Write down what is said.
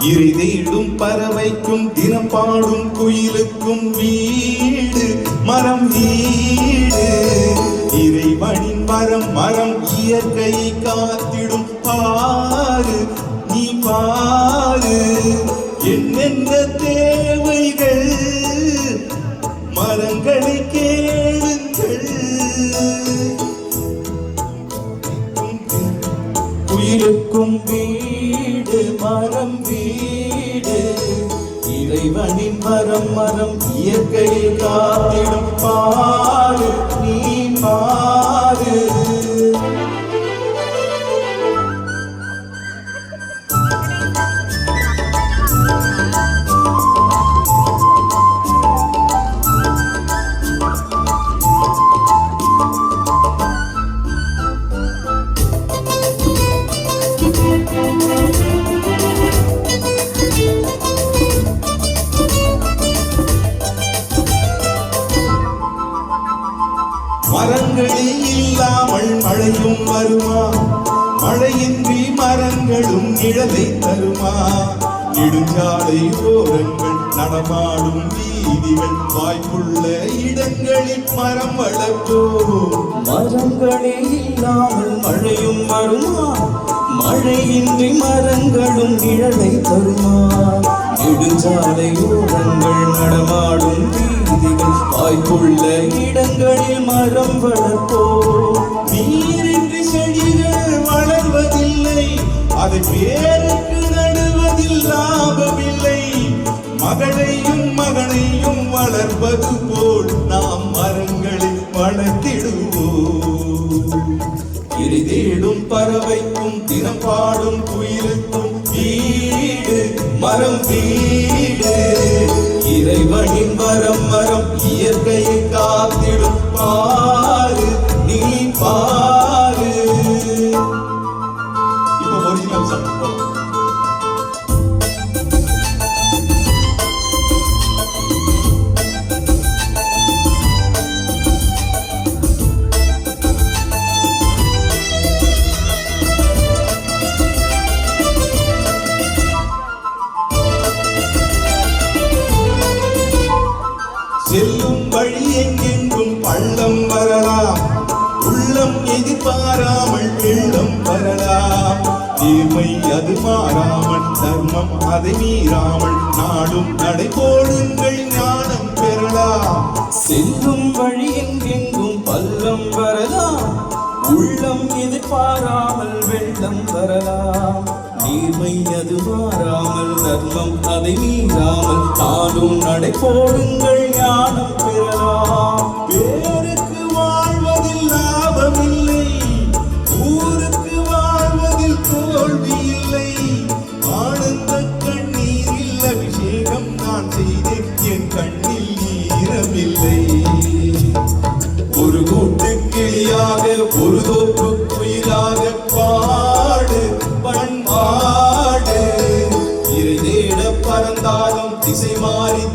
இறைதேடும் பறவைக்கும் தினம் பாடும் குயிலுக்கும் வீடு மரம் வீடு. இறைவனின் மரம் மரம் இயற்கை காத்திடும் பாரு நீ பாரு என்னென்ன தே இருக்கும் வீடு மரம் வீடு. இறைவனின் மரம் மரம் இயற்கையில் காத்திடும் பாடு நீ பா மரங்களே இல்லாமல் மழையும் வருமா? மழையின்றி மரங்களும் நிழலை தருமா? நெடுஞ்சாலை ஓரங்கள் நடமாடும் வீதிகள் வாய்ப்புள்ள இடங்களில் மரம் வளர்ப்போம் மரங்களே இல்லாமல் மழையும் வருமா? மழையின்றி மரங்களும் நிழலை தருமா? நெடுஞ்சாலை ஓரங்கள் வாய்ப்புள்ள இடங்களில் மரம் வளர்ப்போ. நீரின்றி செடிகள் வளர்வதில்லை அதை பேருக்கு நடுவதில் லாபமில்லை. மகளையும் மகனையும் வளர்ப்பது போல் நாம் மரங்களை வளர்த்திடுவோம். இறுதேடும் பறவைக்கும் தினம் பாடும் குயிலுக்கும் வீடு மரம் வீடு வழி எங்கெங்கும் பள்ளம் வரலாம். உள்ளம் எதிர்பாராமல் வெள்ளம் வரலாம். தீமை அது மாறாமல் தர்மம் அதை மீறாமல் நாடும் நடை போடுங்கள் ஞானம் பெறலாம். செல்லும் வழி எங்கெங்கும் பள்ளம் வரலாம். உள்ளம் எதிர்பாராமல் வெள்ளம் வரலாம். நீர்மை அது மாறாமல் தர்மம் அதை மீறாமல் தானும் நடை போடுங்கள் ஞானம் பெறலாம். பேருக்கு வாழ்வதில் லாபமில்லை. ஊருக்கு வாழ்வதில் தோல்வி இல்லை ஆனந்த கண்ணீரில் அபிஷேகம் நான் செய்தேன். என் கண்ணில் ஈரமில்லை. ஒரு கூட்டு கிளியாக ஒரு தோப்பு